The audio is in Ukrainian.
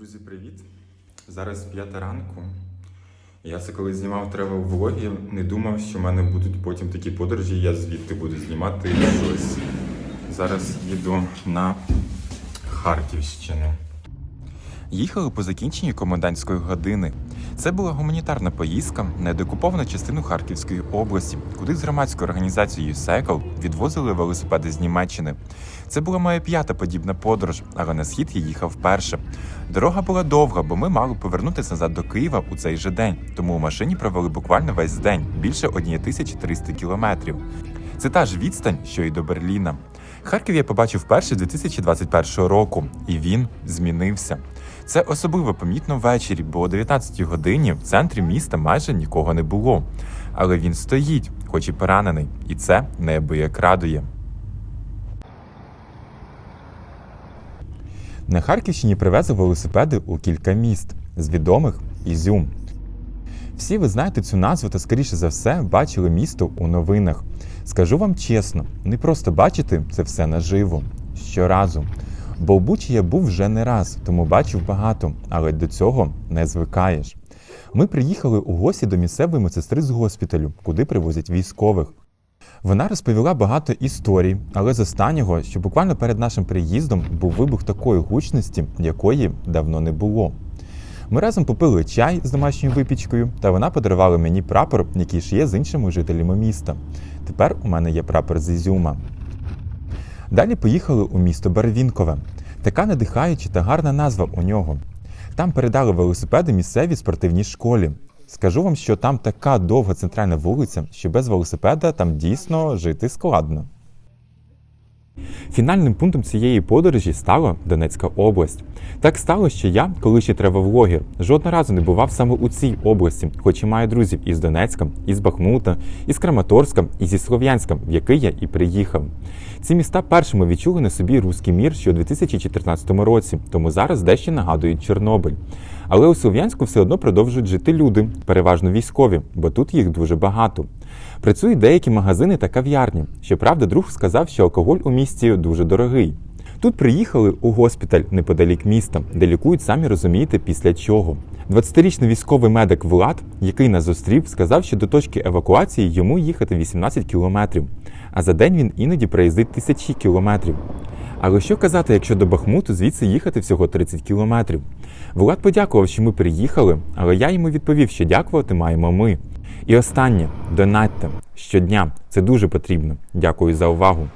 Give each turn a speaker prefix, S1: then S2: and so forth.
S1: Друзі, привіт! Зараз п'ята ранку. Я це коли знімав тревел влоги, не думав, що в мене будуть потім такі подорожі, я звідти буду знімати щось. Зараз їду на Харківщину. Їхали по закінченні комендантської години. Це була гуманітарна поїздка на деокуповану частину Харківської області, куди з громадською організацією Сайкл відвозили велосипеди з Німеччини. Це була моя п'ята подібна подорож, але на схід я їхав вперше. Дорога була довга, бо ми мали повернутися назад до Києва у цей же день, тому у машині провели буквально весь день більше 1300 кілометрів. Це та ж відстань, що й до Берліна. Харків я побачив вперше 2021 року, і він змінився. Це особливо помітно ввечері, бо о 19 годині в центрі міста майже нікого не було. Але він стоїть, хоч і поранений, і це неабияк радує. На Харківщині привезли велосипеди у кілька міст, з відомих Ізюм. Всі ви знаєте цю назву та, скоріше за все, бачили місто у новинах. Скажу вам чесно, не просто бачити це все наживо щоразу. Бо в Бучі я був вже не раз, тому бачив багато, але до цього не звикаєш. Ми приїхали у гості до місцевої медсестри з госпіталю, куди привозять військових. Вона розповіла багато історій, але з останнього, що буквально перед нашим приїздом був вибух такої гучності, якої давно не було. Ми разом попили чай з домашньою випічкою, та вона подарувала мені прапор, який ж є з іншими жителями міста. Тепер у мене є прапор з Ізюма. Далі поїхали у місто Барвінкове. Така надихаюча та гарна назва у нього. Там передали велосипеди місцевій спортивній школі. Скажу вам, що там така довга центральна вулиця, що без велосипеда там дійсно жити складно. Фінальним пунктом цієї подорожі стала Донецька область. Так сталося, що я, коли ще тревелогер, жодного разу не бував саме у цій області, хоч і маю друзів із Донецька, із Бахмута, із Краматорська і зі Слов'янська, в який я і приїхав. Ці міста першими відчули на собі руський мір ще у 2014 році, тому зараз дещо нагадують Чорнобиль. Але у Слов'янську все одно продовжують жити люди, переважно військові, бо тут їх дуже багато. Працюють деякі магазини та кав'ярні. Щоправда, друг сказав, що алкоголь у місті дуже дорогий. Тут приїхали у госпіталь неподалік міста, де лікують самі розумієте після чого. 20-річний військовий медик Влад, який нас зустрів, сказав, що до точки евакуації йому їхати 18 кілометрів, а за день він іноді проїздить тисячі кілометрів. Але що казати, якщо до Бахмуту звідси їхати всього 30 кілометрів? Влад подякував, що ми приїхали, але я йому відповів, що дякувати маємо ми. І останнє донатьте щодня. Це дуже потрібно. Дякую за увагу.